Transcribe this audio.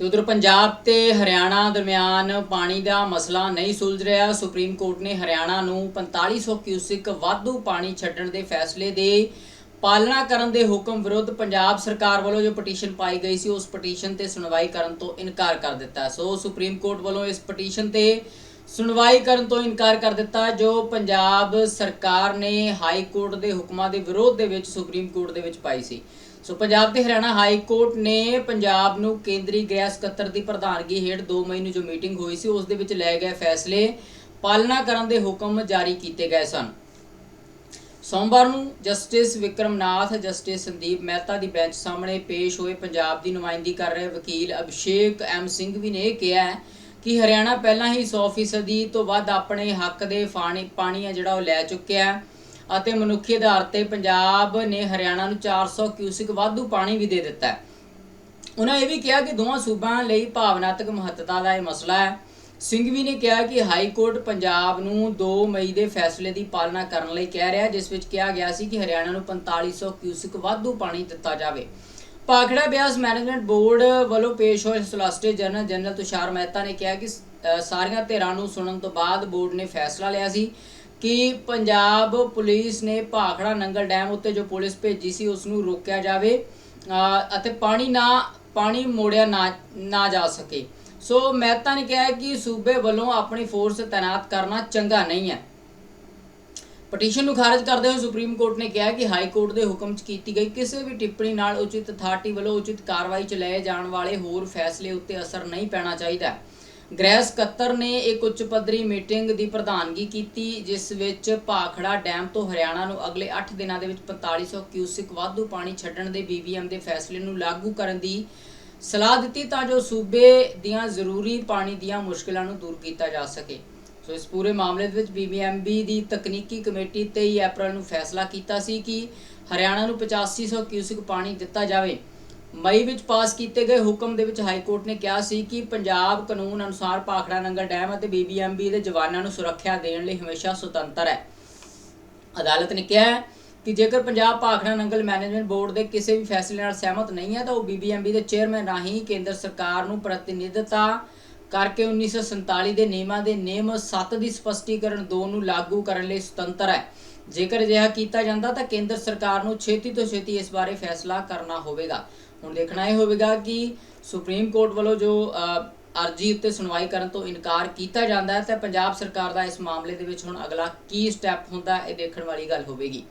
ਤੇ ਉਧਰ ਪੰਜਾਬ ਤੇ ਹਰਿਆਣਾ ਦਰਮਿਆਨ ਪਾਣੀ ਦਾ ਮਸਲਾ ਨਹੀਂ ਸੁਲਝ ਰਿਹਾ। ਸੁਪਰੀਮ ਕੋਰਟ ਨੇ ਹਰਿਆਣਾ ਨੂੰ 4500 ਕਿਊਸਿਕ ਵਾਧੂ ਪਾਣੀ ਛੱਡਣ ਦੇ ਫੈਸਲੇ ਦੇ ਪਾਲਣਾ ਕਰਨ ਦੇ ਹੁਕਮ ਵਿਰੁੱਧ ਪੰਜਾਬ ਸਰਕਾਰ ਵੱਲੋਂ ਜੋ ਪਟੀਸ਼ਨ ਪਾਈ ਗਈ ਸੀ, ਉਸ ਪਟੀਸ਼ਨ ਤੇ ਸੁਣਵਾਈ ਕਰਨ ਤੋਂ ਇਨਕਾਰ ਕਰ ਦਿੱਤਾ। ਸੋ ਸੁਪਰੀਮ ਕੋਰਟ ਵੱਲੋਂ ਇਸ ਪਟੀਸ਼ਨ ਤੇ ਸੁਣਵਾਈ ਕਰਨ ਤੋਂ ਇਨਕਾਰ ਕਰ ਦਿੱਤਾ, ਜੋ ਪੰਜਾਬ ਸਰਕਾਰ ਨੇ ਹਾਈ ਕੋਰਟ ਦੇ ਹੁਕਮਾਂ ਦੇ ਵਿਰੋਧ ਦੇ ਵਿੱਚ ਸੁਪਰੀਮ ਕੋਰਟ ਦੇ ਵਿੱਚ ਪਾਈ ਸੀ। ਸੋ ਪੰਜਾਬ ਤੇ ਹਰਿਆਣਾ ਹਾਈ ਕੋਰਟ ਨੇ ਪੰਜਾਬ ਨੂੰ ਕੇਂਦਰੀ ਗ੍ਰਹਿ ਸਕੱਤਰ ਦੀ ਪ੍ਰਧਾਨਗੀ ਹੇਠ 2 ਮਈ ਨੂੰ ਜੋ ਮੀਟਿੰਗ ਹੋਈ ਸੀ, ਉਸ ਦੇ ਵਿੱਚ ਲਏ ਗਏ ਫੈਸਲੇ ਪਾਲਣਾ ਕਰਨ ਦੇ ਹੁਕਮ ਜਾਰੀ ਕੀਤੇ ਗਏ ਸਨ। ਸੋਮਵਾਰ ਨੂੰ ਜਸਟਿਸ ਵਿਕਰਮਨਾਥ, ਜਸਟਿਸ ਸੰਦੀਪ ਮਹਿਤਾ ਦੀ ਬੈਂਚ ਸਾਹਮਣੇ ਪੇਸ਼ ਹੋਏ ਪੰਜਾਬ ਦੀ ਨੁਮਾਇੰਦਗੀ ਕਰ ਰਹੇ ਵਕੀਲ ਅਭਿਸ਼ੇਕ ਐਮ ਸਿੰਘ ਵੀ ਨੇ ਇਹ ਕਿਹਾ ਕਿ ਹਰਿਆਣਾ ਪਹਿਲਾਂ ਹੀ 100% ਤੋਂ ਵੱਧ ਆਪਣੇ ਹੱਕ ਦੇ ਪਾਣੀ ਪਾਣੀ ਆ ਜਿਹੜਾ ਉਹ ਲੈ ਚੁੱਕਿਆ ਹੈ। ਅਤੇ ਮਨੁੱਖੀ ਆਧਾਰ ਤੇ ਪੰਜਾਬ ਨੇ ਹਰਿਆਣਾ ਨੂੰ 400 ਕਿਊਸਿਕ ਵਾਧੂ ਪਾਣੀ ਵੀ ਦੇ ਦਿੱਤਾ ਹੈ। ਉਹਨਾਂ ਇਹ ਵੀ ਕਿਹਾ ਕਿ ਦੋਵਾਂ ਸੂਬਿਆਂ ਲਈ ਭਾਵਨਾਤਮਕ ਮਹੱਤਤਾ ਦਾ ਇਹ ਮਸਲਾ ਹੈ। ਸਿੰਘਵੀ ਨੇ ਕਿਹਾ ਕਿ ਹਾਈ ਕੋਰਟ ਪੰਜਾਬ ਨੂੰ 2 ਮਈ ਦੇ ਫੈਸਲੇ ਦੀ ਪਾਲਣਾ ਕਰਨ ਲਈ ਕਹਿ ਰਿਹਾ ਜਿਸ ਵਿੱਚ ਕਿਹਾ ਗਿਆ ਸੀ ਕਿ ਹਰਿਆਣਾ ਨੂੰ 4500 ਕਿਊਸਿਕ ਵਾਧੂ ਪਾਣੀ ਦਿੱਤਾ ਜਾਵੇ। ਪਾਖੜਾ ਬਿਆਸ ਮੈਨੇਜਮੈਂਟ ਬੋਰਡ ਵੱਲੋਂ ਪੇਸ਼ ਹੋਏ solicitor general general Tushar Mehta ਨੇ ਕਿਹਾ ਕਿ ਅ, ਸਾਰੀਆਂ ਧਿਰਾਂ ਨੂੰ ਸੁਣਨ ਤੋਂ ਬਾਅਦ ਬੋਰਡ ਨੇ ਫੈਸਲਾ ਲਿਆ ਸੀ ਕਿ ਪੰਜਾਬ ਪੁਲਿਸ ਨੇ ਭਾਖੜਾ ਨੰਗਲ ਡੈਮ ਉੱਤੇ ਜੋ ਪੁਲਿਸ ਭੇਜੀ ਸੀ ਉਸ ਨੂੰ ਰੋਕਿਆ ਜਾਵੇ ਅਤੇ ਪਾਣੀ ਨਾ, ਪਾਣੀ ਮੋੜਿਆ ਨਾ ਨਾ ਜਾ ਸਕੇ। ਸੋ ਮਹਿਤਾ ਨੇ ਕਿਹਾ ਕਿ ਸੂਬੇ ਵੱਲੋਂ ਆਪਣੀ ਫੋਰਸ ਤਾਇਨਾਤ ਕਰਨਾ ਚੰਗਾ ਨਹੀਂ ਹੈ। ਪਟੀਸ਼ਨ ਨੂੰ ਖਾਰਜ ਕਰਦੇ ਹੋਏ ਸੁਪਰੀਮ ਕੋਰਟ ਨੇ ਕਿਹਾ ਕਿ ਹਾਈ ਕੋਰਟ ਦੇ ਹੁਕਮ 'ਚ ਕੀਤੀ ਗਈ ਕਿਸੇ ਵੀ ਟਿੱਪਣੀ ਨਾਲ ਉਚਿਤ ਅਥਾਰਟੀ ਵੱਲੋਂ ਉਚਿਤ ਕਾਰਵਾਈ 'ਚ ਲਏ ਜਾਣ ਵਾਲੇ ਹੋਰ ਫੈਸਲੇ ਉੱਤੇ ਅਸਰ ਨਹੀਂ ਪੈਣਾ ਚਾਹੀਦਾ। ਗ੍ਰਹਿ ਸਕੱਤਰ ਨੇ ਇੱਕ ਉੱਚ ਪੱਧਰੀ ਮੀਟਿੰਗ ਦੀ ਪ੍ਰਧਾਨਗੀ ਕੀਤੀ, ਜਿਸ ਵਿੱਚ ਭਾਖੜਾ ਡੈਮ ਤੋਂ ਹਰਿਆਣਾ ਨੂੰ ਅਗਲੇ 8 ਦਿਨਾਂ ਦੇ ਵਿੱਚ 4500 ਕਿਊਸਿਕ ਵਾਧੂ ਪਾਣੀ ਛੱਡਣ ਦੇ ਬੀਬੀਐਮ ਦੇ ਫੈਸਲੇ ਨੂੰ ਲਾਗੂ ਕਰਨ ਦੀ ਸਲਾਹ ਦਿੱਤੀ ਤਾਂ ਜੋ ਸੂਬੇ ਦੀਆਂ ਜ਼ਰੂਰੀ ਪਾਣੀ ਦੀਆਂ ਮੁਸ਼ਕਲਾਂ ਨੂੰ ਦੂਰ ਕੀਤਾ ਜਾ ਸਕੇ। ਸੋ ਇਸ ਪੂਰੇ ਮਾਮਲੇ ਦੇ ਵਿੱਚ ਬੀਬੀਐਮਬੀ ਦੀ ਤਕਨੀਕੀ ਕਮੇਟੀ 23 ਅਪ੍ਰੈਲ ਨੂੰ ਫੈਸਲਾ ਕੀਤਾ ਸੀ ਕਿ ਹਰਿਆਣਾ ਨੂੰ 8500 ਕਿਊਸਿਕ ਪਾਣੀ ਦਿੱਤਾ ਜਾਵੇ। ਮਈ ਵਿੱਚ ਪਾਸ ਕੀਤੇ ਗਏ ਹੁਕਮ ਦੇ ਵਿੱਚ ਹਾਈ ਕੋਰਟ ਨੇ ਕਿਹਾ ਸੀ ਕਿ ਪੰਜਾਬ ਕਾਨੂੰਨ ਅਨੁਸਾਰ ਭਾਖੜਾ ਨੰਗਲ ਡੈਮ ਅਤੇ ਬੀਬੀਐਮਬੀ ਦੇ ਜਵਾਨਾਂ ਨੂੰ ਸੁਰੱਖਿਆ ਦੇਣ ਲਈ ਹਮੇਸ਼ਾ ਸੁਤੰਤਰ ਹੈ। ਅਦਾਲਤ ਨੇ ਕਿਹਾ ਕਿ ਜੇਕਰ ਪੰਜਾਬ ਭਾਖੜਾ ਨੰਗਲ ਮੈਨੇਜਮੈਂਟ ਬੋਰਡ ਦੇ ਕਿਸੇ ਵੀ ਫੈਸਲੇ ਨਾਲ ਸਹਿਮਤ ਨਹੀਂ ਹੈ, ਤਾਂ ਉਹ ਬੀਬੀਐਮਬੀ ਦੇ ਚੇਅਰਮੈਨ ਰਾਹੀਂ ਕੇਂਦਰ ਸਰਕਾਰ ਨੂੰ ਪ੍ਰਤੀਨਿਧਤਾ ਕਰਕੇ 1947 ਦੇ ਨਿਯਮਾਂ ਦੇ ਨਿਯਮ 7 ਦੀ ਸਪਸ਼ਟੀਕਰਨ 2 ਨੂੰ ਲਾਗੂ ਕਰਨ ਲਈ ਸੁਤੰਤਰ ਹੈ। ਜੇਕਰ ਅਜਿਹਾ ਕੀਤਾ ਜਾਂਦਾ, ਤਾਂ ਕੇਂਦਰ ਸਰਕਾਰ ਨੂੰ ਛੇਤੀ ਤੋਂ ਛੇਤੀ ਇਸ ਬਾਰੇ ਫੈਸਲਾ ਕਰਨਾ ਹੋਵੇਗਾ। ਹੁਣ ਦੇਖਣਾ ਇਹ ਹੋਵੇਗਾ ਕਿ ਸੁਪਰੀਮ ਕੋਰਟ ਵੱਲੋਂ ਜੋ ਅਰਜੀ ਉੱਤੇ ਸੁਣਵਾਈ ਕਰਨ ਤੋਂ ਇਨਕਾਰ ਕੀਤਾ ਜਾਂਦਾ ਹੈ, ਤਾਂ ਪੰਜਾਬ ਸਰਕਾਰ ਦਾ ਇਸ ਮਾਮਲੇ ਦੇ ਵਿੱਚ ਹੁਣ ਅਗਲਾ ਕੀ ਸਟੈਪ ਹੁੰਦਾ, ਇਹ ਦੇਖਣ ਵਾਲੀ ਗੱਲ ਹੋਵੇਗੀ।